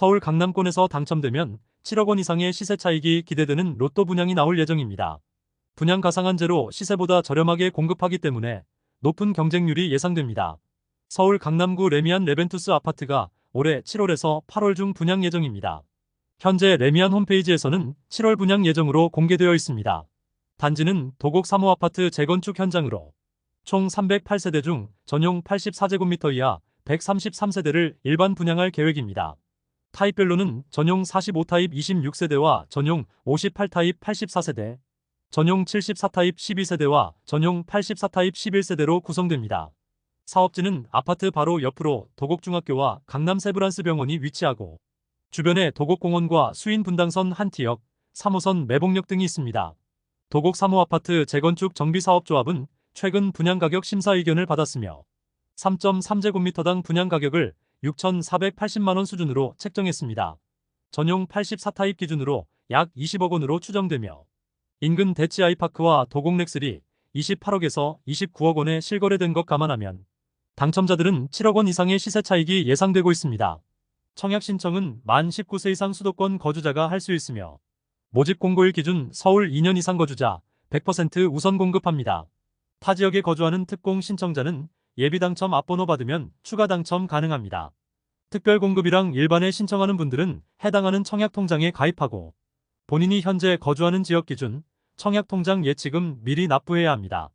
서울 강남권에서 당첨되면 7억 원 이상의 시세 차익이 기대되는 로또 분양이 나올 예정입니다. 분양 가상한제로 시세보다 저렴하게 공급하기 때문에 높은 경쟁률이 예상됩니다. 서울 강남구 레미안 레벤투스 아파트가 올해 7월에서 8월 중 분양 예정입니다. 현재 레미안 홈페이지에서는 7월 분양 예정으로 공개되어 있습니다. 단지는 도곡 3호 아파트 재건축 현장으로 총 308세대 중 전용 84제곱미터 이하 133세대를 일반 분양할 계획입니다. 타입별로는 전용 45타입 26세대와 전용 58타입 84세대, 전용 74타입 12세대와 전용 84타입 11세대로 구성됩니다. 사업지는 아파트 바로 옆으로 도곡중학교와 강남 세브란스 병원이 위치하고 주변에 도곡공원과 수인 분당선 한티역, 3호선 매봉역 등이 있습니다. 도곡 3호 아파트 재건축 정비사업조합은 최근 분양가격 심사 의견을 받았으며 3.3제곱미터당 분양가격을 6,480만원 수준으로 책정했습니다. 전용 84타입 기준으로 약 20억 원으로 추정되며 인근 대치 아이파크와 도곡렉슬이 28억에서 29억 원에 실거래된 것 감안하면 당첨자들은 7억 원 이상의 시세 차익이 예상되고 있습니다. 청약 신청은 만 19세 이상 수도권 거주자가 할 수 있으며 모집 공고일 기준 서울 2년 이상 거주자 100% 우선 공급합니다. 타 지역에 거주하는 특공 신청자는 예비 당첨 앞번호 받으면 추가 당첨 가능합니다. 특별 공급이랑 일반에 신청하는 분들은 해당하는 청약 통장에 가입하고 본인이 현재 거주하는 지역 기준 청약 통장 예치금 미리 납부해야 합니다.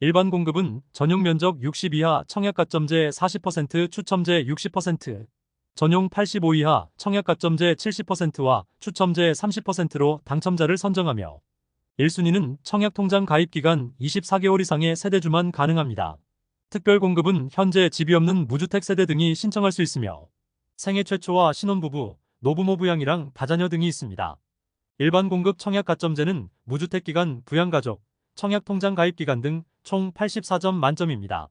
일반 공급은 전용 면적 60 이하 청약 가점제 40% 추첨제 60%, 전용 85 이하 청약 가점제 70%와 추첨제 30%로 당첨자를 선정하며 1순위는 청약 통장 가입 기간 24개월 이상의 세대주만 가능합니다. 특별 공급은 현재 집이 없는 무주택 세대 등이 신청할 수 있으며 생애 최초와 신혼부부, 노부모 부양이랑 다자녀 등이 있습니다. 일반 공급 청약 가점제는 무주택 기간, 부양가족, 청약 통장 가입 기간 등 총 84점 만점입니다.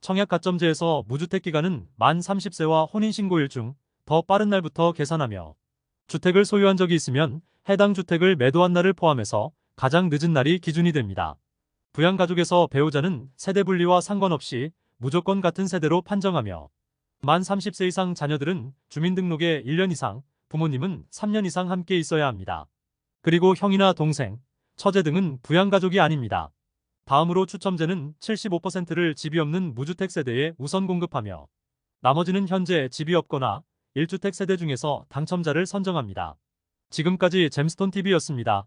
청약 가점제에서 무주택 기간은 만 30세와 혼인신고일 중 더 빠른 날부터 계산하며 주택을 소유한 적이 있으면 해당 주택을 매도한 날을 포함해서 가장 늦은 날이 기준이 됩니다. 부양가족에서 배우자는 세대 분리와 상관없이 무조건 같은 세대로 판정하며 만 30세 이상 자녀들은 주민등록에 1년 이상, 부모님은 3년 이상 함께 있어야 합니다. 그리고 형이나 동생, 처제 등은 부양가족이 아닙니다. 다음으로 추첨제는 75%를 집이 없는 무주택 세대에 우선 공급하며 나머지는 현재 집이 없거나 1주택 세대 중에서 당첨자를 선정합니다. 지금까지 잼스톤TV였습니다.